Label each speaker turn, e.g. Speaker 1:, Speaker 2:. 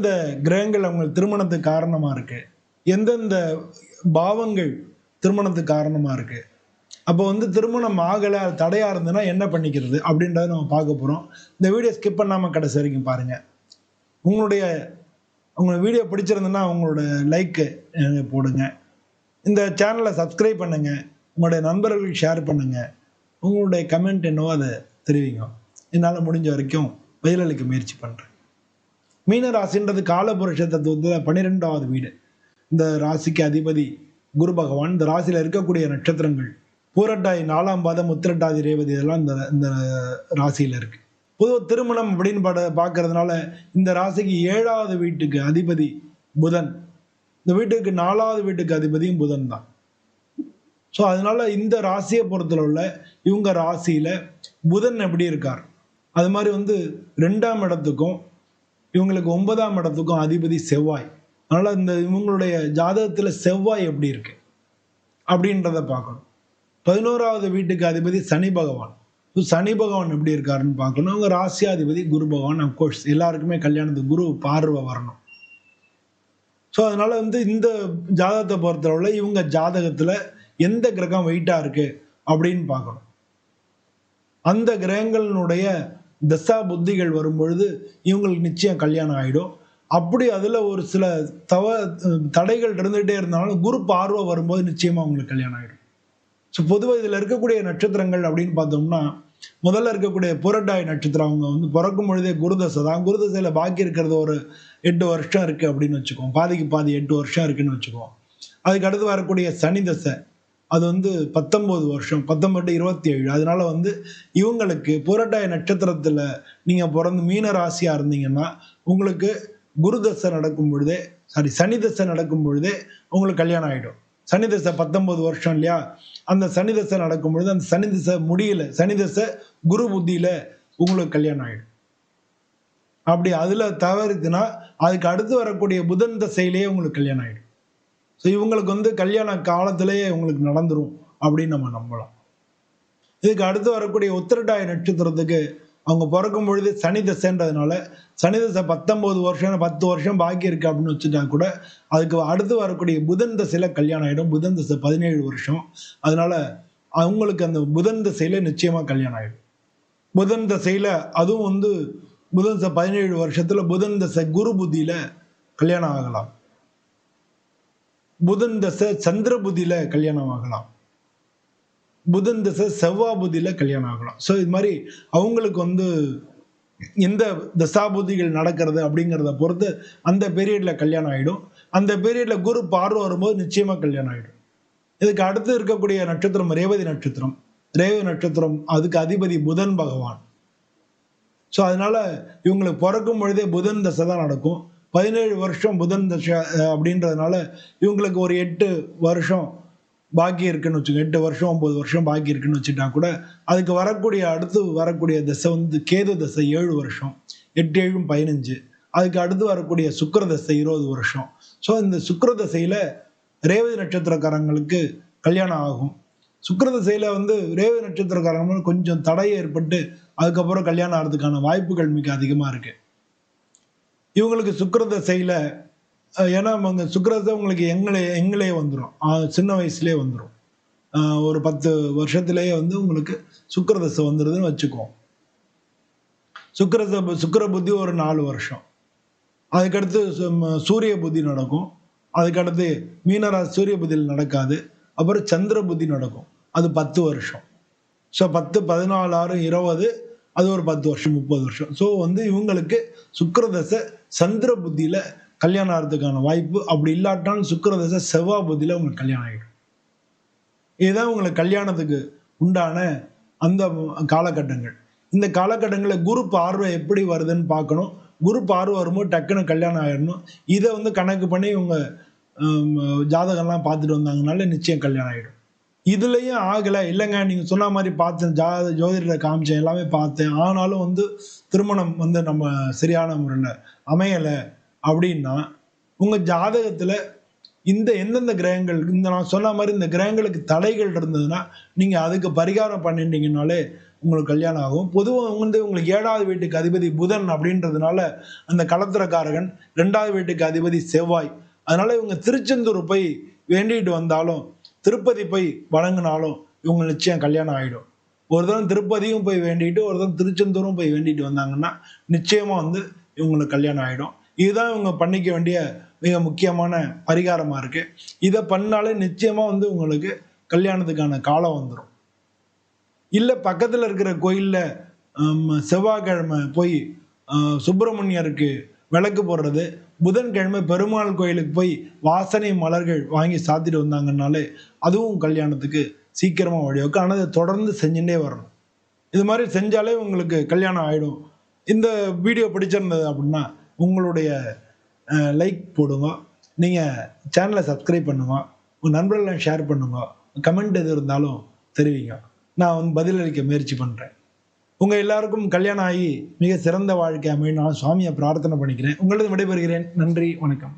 Speaker 1: எந்தெந்த கிரகங்கள் அவங்க திருமணத்துக்கு காரணமாக இருக்கு? எந்தெந்த பாவங்கள் திருமணத்துக்கு காரணமாக இருக்கு? அப்போ வந்து திருமணம் ஆகலை தடையாக இருந்ததுன்னா என்ன பண்ணிக்கிறது? அப்படின்றத நம்ம பார்க்க போகிறோம் இந்த வீடியோ ஸ்கிப் பண்ணாமல் கடைசி வரைக்கும் பாருங்கள் உங்களுடைய உங்க வீடியோ பிடிச்சிருந்ததுன்னா உங்களோட லைக்கு போடுங்க. இந்த சேனலை சப்ஸ்கிரைப் பண்ணுங்க. உங்களுடைய நண்பர்களுக்கு ஷேர் பண்ணுங்க. உங்களுடைய கமெண்ட் என்னவோ அதை தெரிவிங்க என்னால் முடிஞ்ச வரைக்கும் பதிலளிக்க முயற்சி பண்ணுறேன் மீன ராசின்றது காலபுருஷ தத்துவத்தில் பன்னிரெண்டாவது வீடு. இந்த ராசிக்கு அதிபதி குரு பகவான் இந்த ராசியில் இருக்கக்கூடிய நட்சத்திரங்கள் பூரட்டாய் நாலாம் பாதம் உத்திரட்டாதி ரேவதி இதெல்லாம் இந்த இந்த ராசியில் இருக்குது பொதுவாக திருமணம் அப்படின்னு பட பார்க்கறதுனால இந்த ராசிக்கு ஏழாவது வீட்டுக்கு அதிபதி புதன். இந்த வீட்டுக்கு நாலாவது வீட்டுக்கு அதிபதியும் புதன் தான். ஸோ அதனால இந்த ராசியை உள்ள இவங்க ராசியில புதன் எப்படி இருக்கார்? அது மாதிரி வந்து ரெண்டாம் இடத்துக்கும் இவங்களுக்கு ஒன்பதாம் இடத்துக்கும் அதிபதி செவ்வாய். அதனால இந்த இவங்களுடைய ஜாதகத்துல செவ்வாய் எப்படி இருக்கு? அப்படின்றத பார்க்கணும். பதினோராவது வீட்டுக்கு அதிபதி சனி பகவான். சனி பகவான் எப்படி இருக்காருன்னு பார்க்கணும். அவங்க ராசியாதிபதி குரு பகவான் அப்கோர்ஸ் எல்லாருக்குமே கல்யாணத்துக்கு குரு பார்வை வரணும். ஸோ அதனால வந்து இந்த ஜாதகத்தை பொறுத்தளவுல இவங்க ஜாதகத்துல எந்த கிரகம் வெயிட்டா இருக்கு அப்படின்னு பார்க்கணும். அந்த கிரகங்களினுடைய தசா புத்திகள் வரும் பொழுது இவங்களுக்கு நிச்சயம் கல்யாணம் ஆகிடும் அப்படி அதில் ஒரு சில தவ தடைகள் இருந்துகிட்டே இருந்தாலும் குரு பார்வை வரும்போது நிச்சயமாக அவங்களுக்கு கல்யாணம் ஆகிடும் ஸோ பொதுவாக இதில் இருக்கக்கூடிய நட்சத்திரங்கள் அப்படின்னு பார்த்தோம்னா முதல்ல இருக்கக்கூடிய புரட்டாய் நட்சத்திரம் அவங்க வந்து பிறக்கும் பொழுதே குருதசை தான். குருதசையில் பாக்கி இருக்கிறது ஒரு எட்டு வருஷம் இருக்குது அப்படின்னு வச்சுக்கோம் பாதிக்கு பாதி எட்டு வருஷம் இருக்குன்னு வச்சுக்கோம் அதுக்கு அடுத்து வரக்கூடிய சனி தசை. அது வந்து பத்தொம்போது வருஷம் பத்தொன்பது இருபத்தி ஏழு அதனால வந்து இவங்களுக்கு புரட்டாய நட்சத்திரத்தில் நீங்கள் பிறந்து மீன ராசியாக இருந்தீங்கன்னா உங்களுக்கு குரு தசை நடக்கும் பொழுதே சாரி சனி தசை நடக்கும் பொழுதே உங்களுக்கு கல்யாணம் ஆகிடும் சனி தசை பத்தொன்பது வருஷம் இல்லையா? அந்த சனி தசை நடக்கும் பொழுது அந்த சனி தசை முடியல சனி தசை குரு புத்தியில் உங்களுக்கு கல்யாணம் ஆகிடும் அப்படி அதில் தவறுதுன்னா அதுக்கு அடுத்து வரக்கூடிய புதன் தசையிலேயே உங்களுக்கு கல்யாணம் ஆகிடும் ஸோ இவங்களுக்கு வந்து கல்யாண காலத்திலேயே இவங்களுக்கு நடந்துரும் அப்படின்னு நம்ம நம்பலாம். இதுக்கு அடுத்து வரக்கூடிய உத்திரட்டாய நட்சத்திரத்துக்கு அவங்க பிறக்கும் பொழுது சனி தசைன்றதுனால சனி தசை பத்தொம்போது வருஷம் பத்து வருஷம் பாக்கி இருக்கு அப்படின்னு வச்சுட்டா கூட அதுக்கு அடுத்து வரக்கூடிய புதன் தசையில் கல்யாணம் ஆகிடும் புதன் தசை பதினேழு வருஷம். அதனால அவங்களுக்கு அந்த புதன் தசையில் நிச்சயமா கல்யாணம் ஆகிடும் புதன் தசையில் அதுவும் வந்து புதன் தசை பதினேழு வருஷத்துல புதன் தசை குரு புத்தியில கல்யாணம் ஆகலாம். புதன் தசை சந்திர புதியில கல்யாணம் ஆகலாம். புதன் தசை செவ்வா புதியில கல்யாணம் ஆகலாம். ஸோ இது மாதிரி அவங்களுக்கு வந்து எந்த தசாபுதிகள் நடக்கிறது அப்படிங்கிறத பொறுத்து அந்த பீரியட்ல கல்யாணம் ஆகிடும் அந்த பீரியட்ல குரு பார்வை வரும்போது நிச்சயமா கல்யாணம் ஆகிடும் இதுக்கு அடுத்து இருக்கக்கூடிய நட்சத்திரம் ரேவதி நட்சத்திரம். ரேவதி நட்சத்திரம் அதுக்கு அதிபதி புதன் பகவான். ஸோ அதனால இவங்களுக்கு பிறக்கும் பொழுதே புதன் தசை தான் நடக்கும். பதினேழு வருஷம் புதன் தசை அப்படின்றதுனால இவங்களுக்கு ஒரு எட்டு வருஷம் பாக்கி இருக்குன்னு வச்சுக்கோங்க. எட்டு வருஷம் ஒம்பது வருஷம் பாக்கி இருக்குன்னு வச்சுட்டா கூட அதுக்கு வரக்கூடிய அடுத்து வரக்கூடிய தசை வந்து கேது தசை ஏழு வருஷம் எட்டு ஏழும் பதினஞ்சு. அதுக்கு அடுத்து வரக்கூடிய சுக்கர தசை இருபது வருஷம். ஸோ இந்த சுக்கர தசையில் ரேவதி நட்சத்திரக்காரங்களுக்கு கல்யாணம் ஆகும். சுக்கர தசையில் வந்து ரேவதி நட்சத்திரக்காரங்க கொஞ்சம் தடை ஏற்பட்டு அதுக்கப்புறம் கல்யாணம் ஆகிறதுக்கான வாய்ப்புகள் மிக அதிகமாக இருக்குது இவங்களுக்கு சுக்கிர தசையில ஏன்னா அவங்க சுக்கிரதசை உங்களுக்கு எங்களே எங்களே வந்துடும் சின்ன வயசுலேயே வந்துடும் ஒரு பத்து வருஷத்திலேயே வந்து உங்களுக்கு சுக்கிரதசை வந்துடுதுன்னு வச்சுக்குவோம் சுக்கிரத சுக்கிர புத்தி ஒரு நாலு வருஷம். அதுக்கடுத்து சு- சூரிய புத்தி நடக்கும். அதுக்கடுத்து மீனராசி சூரிய புத்தியில் நடக்காது. அப்புறம் சந்திர புத்தி நடக்கும். அது பத்து வருஷம். ஸோ பத்து பதினாலு ஆறு இருபது அது ஒரு பத்து வருஷம் முப்பது வருஷம். ஸோ வந்து இவங்களுக்கு சுக்கரதசை சந்திர புத்தியில் கல்யாணம் ஆகிறதுக்கான வாய்ப்பு. அப்படி இல்லாட்டாலும் சுக்கரதசை செவ்வாய் புத்தியில் உங்களுக்கு கல்யாணம் ஆகிடும் இதுதான் உங்களுக்கு கல்யாணத்துக்கு உண்டான அந்த காலகட்டங்கள். இந்த காலகட்டங்களில் குரு பார்வை எப்படி வருதுன்னு பார்க்கணும். குரு பார்வை வரும்போது டக்குன்னு கல்யாணம் ஆகிடணும் இதை வந்து கணக்கு பண்ணி இவங்க ஜாதகம்லாம் பார்த்துட்டு வந்தாங்கனால நிச்சயம் கல்யாணம் ஆகிடும் இதுலயும் ஆகலை. இல்லைங்க நீங்க சொன்ன மாதிரி பார்த்தேன். ஜா ஜோதிடரை காமிச்சேன். எல்லாமே பார்த்தேன். ஆனாலும் வந்து திருமணம் வந்து நம்ம சரியான முறையில் அமையலை அப்படின்னா உங்க ஜாதகத்துல இந்த எந்தெந்த கிரகங்கள் இந்த நான் சொன்ன மாதிரி இந்த கிரகங்களுக்கு தடைகள் இருந்ததுன்னா நீங்க அதுக்கு பரிகாரம் பண்ணிட்டீங்கனாலே உங்களுக்கு கல்யாணம் ஆகும். பொதுவாக வந்து உங்களுக்கு ஏழாவது வீட்டுக்கு அதிபதி புதன் அப்படின்றதுனால அந்த களத்திரக்காரகன் ரெண்டாவது வீட்டுக்கு அதிபதி செவ்வாய். அதனால இவங்க திருச்செந்தூர் போய் வேண்டிட்டு வந்தாலும் திருப்பதி போய் வணங்கினாலும் இவங்க நிச்சயம் கல்யாணம் ஆகிடும் ஒரு தரம் திருப்பதியும் போய் வேண்டிட்டு ஒரு தரம் திருச்செந்தூரும் போய் வேண்டிட்டு வந்தாங்கன்னா நிச்சயமாக வந்து இவங்களுக்கு கல்யாணம் ஆகிடும் இதுதான் இவங்க பண்ணிக்க வேண்டிய மிக முக்கியமான பரிகாரமாக இருக்குது இதை பண்ணாலே நிச்சயமாக வந்து உங்களுக்கு கல்யாணத்துக்கான காலம் வந்துடும் இல்லை பக்கத்தில் இருக்கிற கோயிலில் செவ்வாய்க்கிழமை போய் சுப்பிரமணியருக்கு விளக்கு போடுறது. புதன்கிழமை பெருமாள் கோயிலுக்கு போய் வாசனை மலர்கள் வாங்கி சாத்திட்டு வந்தாங்கன்னாலே அதுவும் கல்யாணத்துக்கு சீக்கிரமாக வழிவகுக்கும். ஆனால் அதை தொடர்ந்து செஞ்சுட்டே வரணும். இது மாதிரி செஞ்சாலே உங்களுக்கு கல்யாணம் ஆகிடும் இந்த வீடியோ பிடிச்சிருந்தது அப்படின்னா உங்களுடைய லைக் போடுங்க. நீங்கள் சேனலை சப்ஸ்கிரைப் பண்ணுங்க. உங்கள் நண்பர்களை ஷேர் பண்ணுங்க. கமெண்ட் எது இருந்தாலும் தெரிவிங்க. நான் வந்து பதிலளிக்க முயற்சி பண்ணுறேன் உங்கள் எல்லாருக்கும் கல்யாணம் ஆகி மிக சிறந்த வாழ்க்கை அமையும் நான் சுவாமியை பிரார்த்தனை பண்ணிக்கிறேன். உங்களது விடைபெறுகிறேன். நன்றி. வணக்கம்.